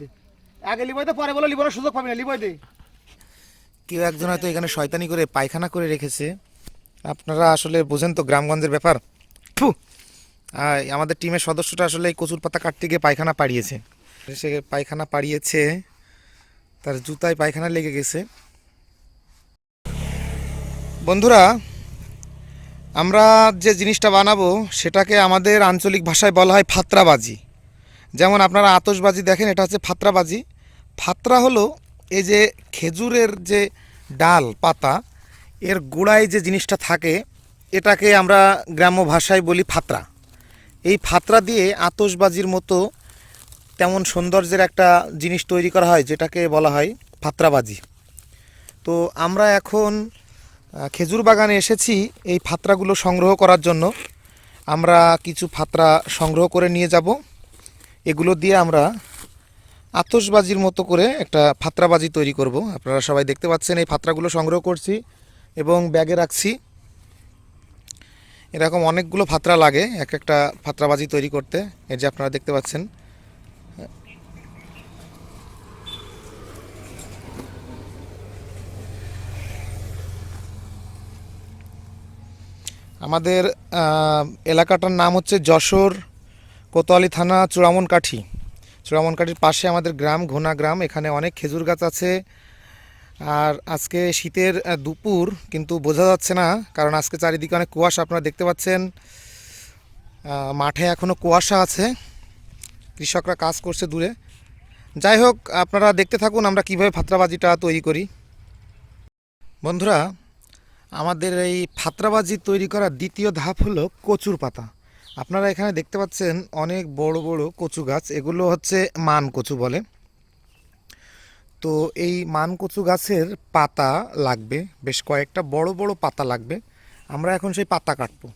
দে। আগে লিবই দে পরে বলো সুযোগ পাবি না লিবই দে। কেউ একজন হয়তো এখানে শয়তানি করে পায়খানা করে রেখেছে। আপনারা আসলে বোঝেন তো গ্রামগঞ্জের ব্যাপার। ফু! আমাদের টিমের সদস্যটা আসলে এই কচুর পাতা কাটতে গিয়ে পায়খানা পাড়িয়েছে। সে পায়খানা পাড়িয়েছে তার জুতায় পায়খানা লেগে গেছে। বন্ধুরা আমরা যে জিনিসটা বানাবো, সেটাকে আমাদের আঞ্চলিক ভাষায় বলা হয় ফাত্রাবাজি। যেমন আপনারা আতসবাজি দেখেন, এটা হচ্ছে ফাত্রাবাজি। ফাত্রা হলো এই যে খেজুরের যে ডাল, পাতা, এর গোড়ায় যে জিনিসটা থাকে, এটাকে আমরা গ্রাম্য ভাষায় বলি ফাত্রা। এই ফাত্রা দিয়ে আতসবাজির মতো তেমন সৌন্দর্যের একটা জিনিস তৈরি করা হয়, যেটাকে বলা হয় ফাত্রাবাজি। তো আমরা এখন খেজুর বাগানে এসেছি এই ফাত্রাগুলো সংগ্রহ করার জন্য। আমরা কিছু ফাত্রা সংগ্রহ করে নিয়ে যাব। এগুলো দিয়ে আমরা আতসবাজির মতো করে একটা ফাত্রাবাজি তৈরি করব। আপনারা সবাই দেখতে পাচ্ছেন এই ফাত্রাগুলো সংগ্রহ করছি এবং ব্যাগে রাখছি। এরকম অনেকগুলো ফাত্রা লাগে এক একটা ফাত্রাবাজি তৈরি করতে। এই যে আপনারা দেখতে পাচ্ছেন আমাদের এলাকাটার নাম হচ্ছে যশোর কোতোয়ালি থানা চূড়ামনকাঠি। চূড়ামনকাঠির পাশে আমাদের গ্রাম, ঘোনা গ্রাম, এখানে অনেক খেজুর গাছ আছে। আর আজকে শীতের দুপুর, কিন্তু বোঝা যাচ্ছে না, কারণ আজকে চারিদিকে অনেক কুয়াশা, আপনারা দেখতে পাচ্ছেন। মাঠে এখনও কুয়াশা আছে। কৃষকরা কাজ করছে দূরে। যাই হোক, আপনারা দেখতে থাকুন আমরা কীভাবে ফাত্রাবাজিটা তৈরি করি। বন্ধুরা আমাদের এই ফাত্রাবাজি তৈরি করার দ্বিতীয় ধাপ হলো কচুর পাতা। আপনারা এখানে দেখতে পাচ্ছেন অনেক বড় বড় কচু গাছ, এগুলো হচ্ছে মান কচু বলে। তো এই মান কচু গাছের পাতা লাগবে, বেশ কয়েকটা বড় বড় পাতা লাগবে। আমরা এখন সেই পাতা কাটবো।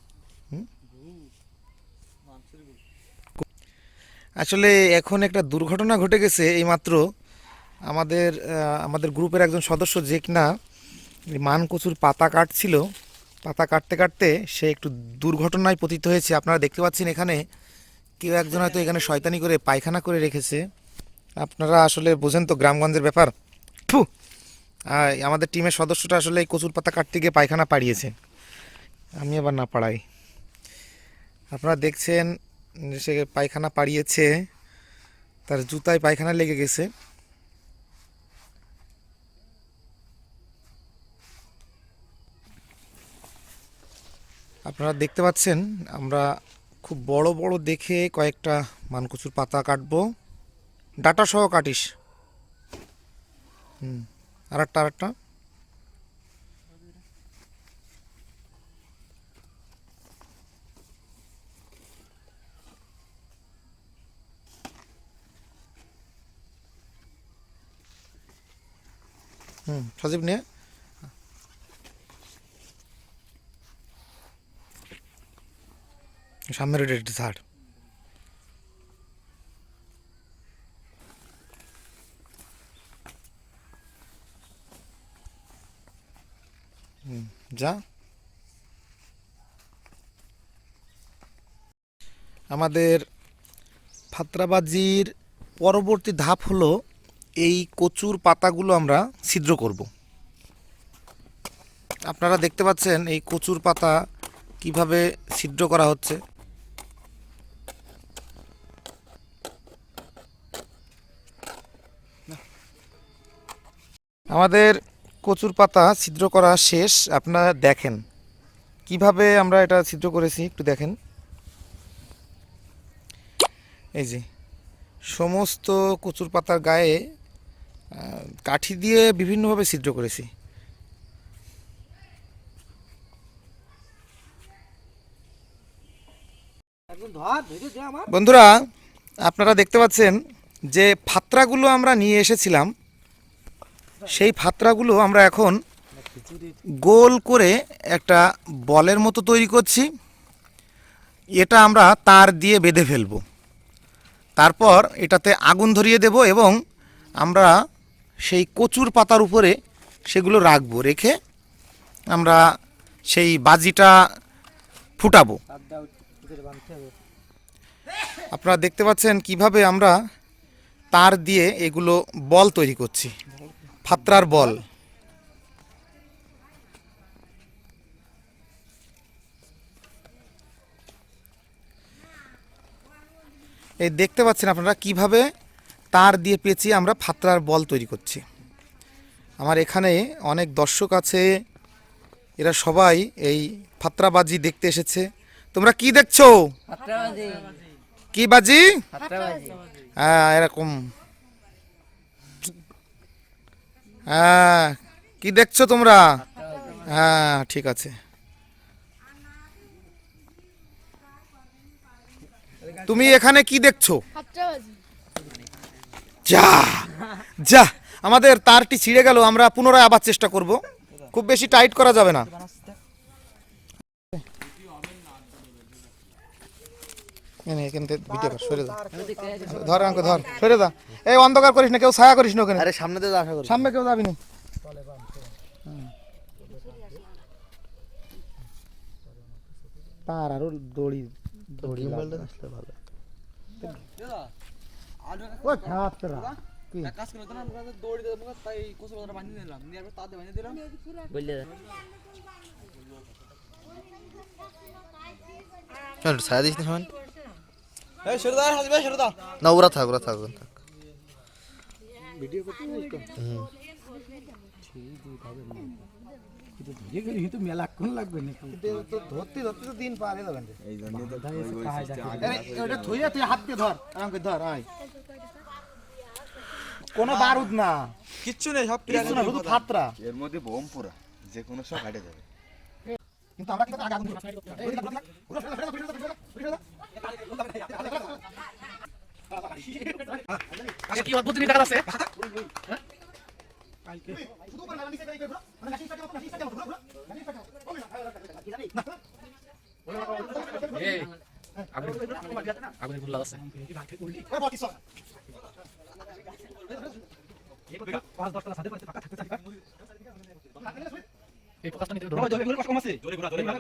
আসলে এখন একটা দুর্ঘটনা ঘটে গেছে, এইমাত্র আমাদের আমাদের গ্রুপের একজন সদস্য যে কিনা মান কচুর পাতা কাটছিল। পাতা কাটতে কাটতে সে একটু দুর্ঘটনায় পতিত হয়েছে। আপনারা দেখতে পাচ্ছেন এখানে কেউ একজন হয়তো এখানে শয়তানি করে পায়খানা করে রেখেছে। আপনারা আসলে বোঝেন তো গ্রামগঞ্জের ব্যাপার। ফু আমাদের টিমের সদস্যটা আসলে এই কচুর পাতা কাটতে গিয়ে পায়খানা পাড়িয়েছে। আমি আবার না পাড়াই। আপনারা দেখছেন সে পায়খানা পাড়িয়েছে। তার জুতায় পায়খানা লেগে গেছে। আপনারা দেখতে পাচ্ছেন, আমরা খুব বড় বড় দেখে কয়েকটা মানকচুর পাতা কাটবো। ডাটা সহ কাটিস। হুম আর একটা আর একটা হুম, সজীব নিয়ে সামনের এটা একটু ছাড়। যা। আমাদের ফাত্রাবাজির পরবর্তী ধাপ হলো এই কচুর পাতাগুলো আমরা ছিদ্র করব। আপনারা দেখতে পাচ্ছেন এই কচুর পাতা কীভাবে ছিদ্র করা হচ্ছে। আমাদের কচুর পাতা ছিদ্র করা শেষ, আপনারা দেখেন। কীভাবে আমরা এটা ছিদ্র করেছি, একটু দেখেন। এই যে, সমস্ত কচুর পাতার গায়ে কাঠি দিয়ে বিভিন্নভাবে ছিদ্র করেছি। বন্ধুরা, আপনারা দেখতে পাচ্ছেন যে ফাত্রাগুলো আমরা নিয়ে এসেছিলাম সেই ফাত্রাগুলো আমরা এখন গোল করে একটা বলের মতো তৈরি করছি। এটা আমরা তার দিয়ে বেঁধে ফেলব। তারপর এটাতে আগুন ধরিয়ে দেব এবং আমরা সেই কচুর পাতার উপরে সেগুলো রাখব, রেখে আমরা সেই বাজিটা ফুটাবো। আপনারা দেখতে পাচ্ছেন কীভাবে আমরা তার দিয়ে এগুলো বল তৈরি করছি। ফাত্রার বল। এই দেখতে পাচ্ছেন আপনারা কীভাবে তার দিয়ে পেঁচিয়ে আমরা ফাত্রার বল তৈরি করছি। আমার এখানে অনেক দর্শক আছে এরা সবাই এই ফাত্রাবাজি দেখতে এসেছে। তোমরা কি দেখছ? কি বাজি? হ্যাঁ এরকম। হ্যাঁ কি দেখছ তোমরা? হ্যাঁ ঠিক আছে। তুমি এখানে কি দেখছ? যা যা, আমাদের তারটি ছিঁড়ে গেল, আমরা পুনরায় আবার চেষ্টা করব। খুব বেশি টাইট করা যাবে না। এই এখান থেকে ভিডিও কর সরে যা। ধর সরে যা। এই অন্ধকার করিস না কেউ ছায়া করিস না ওখানে। আরে সামনে আশা করি। সামনে কেউ যাবি না। তার আরও দড়ি দড়ি লাগবে। ও ছাত্রা কি? বললে। চল দিস না তো থইয়া তুই হাত দিয়ে ধর আমাকে ধর আয় কোনো বারুদ না কিচ্ছু নেই সব কিছু না শুধু ফাত্রা এর মধ্যে বোম পুরা যে কোনো সব হাটে যাবে কিন্তু আমরা কিন্তু আগে আগুন জোরে ঘোরা জোরে ঘোরা কম আছে জোরে ঘোরা। জোরে ঘোরা